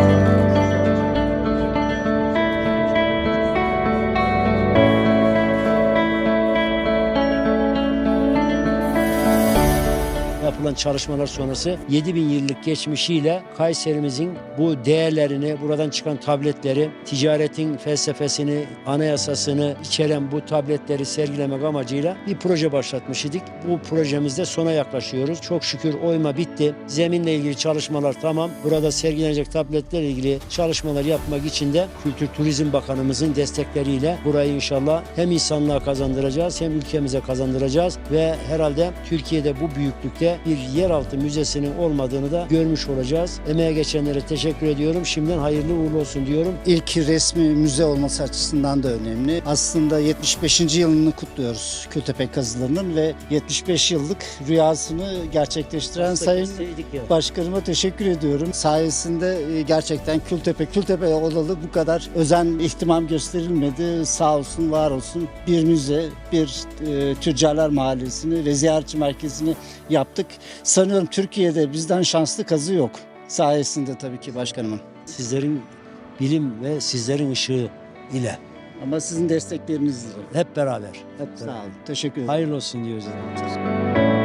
Thank you. Yapılan çalışmalar sonrası 7000 yıllık geçmişiyle Kayserimizin bu değerlerini, buradan çıkan tabletleri, ticaretin felsefesini, anayasasını içeren bu tabletleri sergilemek amacıyla bir proje başlatmış idik. Bu projemizde sona yaklaşıyoruz. Çok şükür oyma bitti. Zeminle ilgili çalışmalar tamam. Burada sergilenecek tabletlerle ilgili çalışmalar yapmak için de Kültür Turizm Bakanımızın destekleriyle burayı inşallah hem insanlığa kazandıracağız hem ülkemize kazandıracağız ve herhalde Türkiye'de bu büyüklükte bir yeraltı müzesinin olmadığını da görmüş olacağız. Emeğe geçenlere teşekkür ediyorum. Şimdiden hayırlı uğurlu olsun diyorum. İlk resmi müze olması açısından da önemli. Aslında 75. yılını kutluyoruz Kültepe kazılarının ve 75 yıllık rüyasını gerçekleştiren Sayın Başkanıma teşekkür ediyorum. Sayesinde e, gerçekten Kültepe, Kültepe olalı bu kadar özen, ihtimam gösterilmedi. Sağ olsun, var olsun. Bir müze, bir e, Tüccarlar Mahallesi'ni ve ziyaretçi merkezini yaptık. Sanıyorum Türkiye'de bizden şanslı kazı yok. Sayesinde tabii ki başkanımın. Sizlerin bilim ve sizlerin ışığı ile Ama sizin desteklerinizle. hep beraber. Hep Sağ beraber. olun. Teşekkür ederim. Hayırlı olsun diyoruz. efendim.